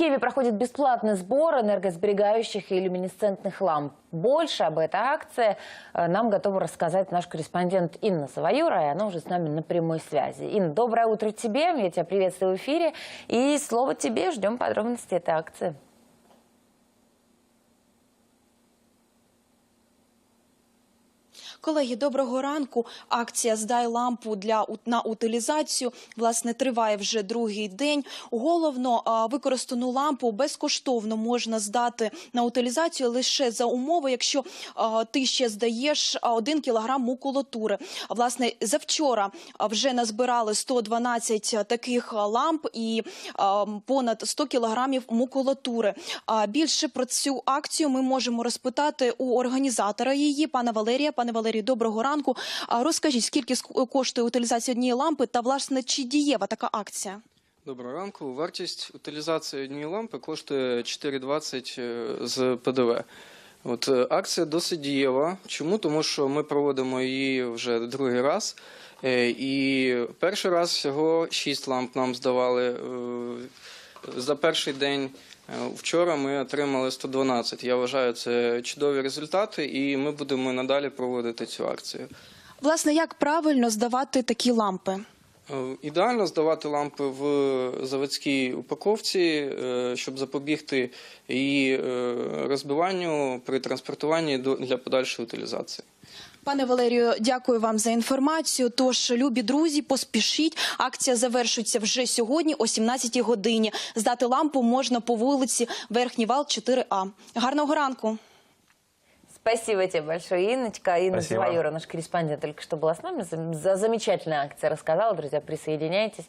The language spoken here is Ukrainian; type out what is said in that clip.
Киеве проходит бесплатный сбор энергосберегающих и люминесцентных ламп. Больше об этой акции э, нам готова рассказать наш корреспондент Инна Саваюра, и она уже с нами на прямой связи. Инна, доброе утро тебе, я тебя приветствую в эфире, и слово тебе, ждем подробностей этой акции. Колеги, доброго ранку. Акція Здай лампу для на утилізацію власне триває вже другий день. Головно, використану лампу безкоштовно можна здати на утилізацію лише за умови, якщо ти ще здаєш один кілограм макулатури. Власне, завчора вже назбирали 112 таких ламп і понад 100 кілограмів макулатури. Більше про цю акцію ми можемо розпитати у організатора її, пана Валерія. Пане Валерію, доброго ранку. Розкажіть, скільки коштує утилізація однієї лампи та власне чи дієва така акція? Доброго ранку. Вартість утилізації однієї лампи коштує 4,20 е, з ПДВ. От е, акція досить дієва. Чому? Тому що ми проводимо її вже другий раз. Е, І перший раз всього 6 ламп нам здавали. За перший день е, вчора ми отримали 112. Я вважаю, це чудові результати, і ми будемо надалі проводити цю акцію. Власне, як правильно здавати такі лампи? Е, Ідеально здавати лампи в заводській упаковці, е, щоб запобігти її е, розбиванню при транспортуванні для подальшої утилізації. Пане Валерію, дякую вам за інформацію. Тож, любі друзі, поспішіть. Акція завершується вже сьогодні о 17 годині. Здати лампу можна по вулиці Верхній Вал 4А. Гарного ранку. Спасибо тебе большое, Инночка. Инна Спасибо. Саваюра, наш корреспондент, только что была с нами. За за замечательная акция рассказала. Друзья, присоединяйтесь.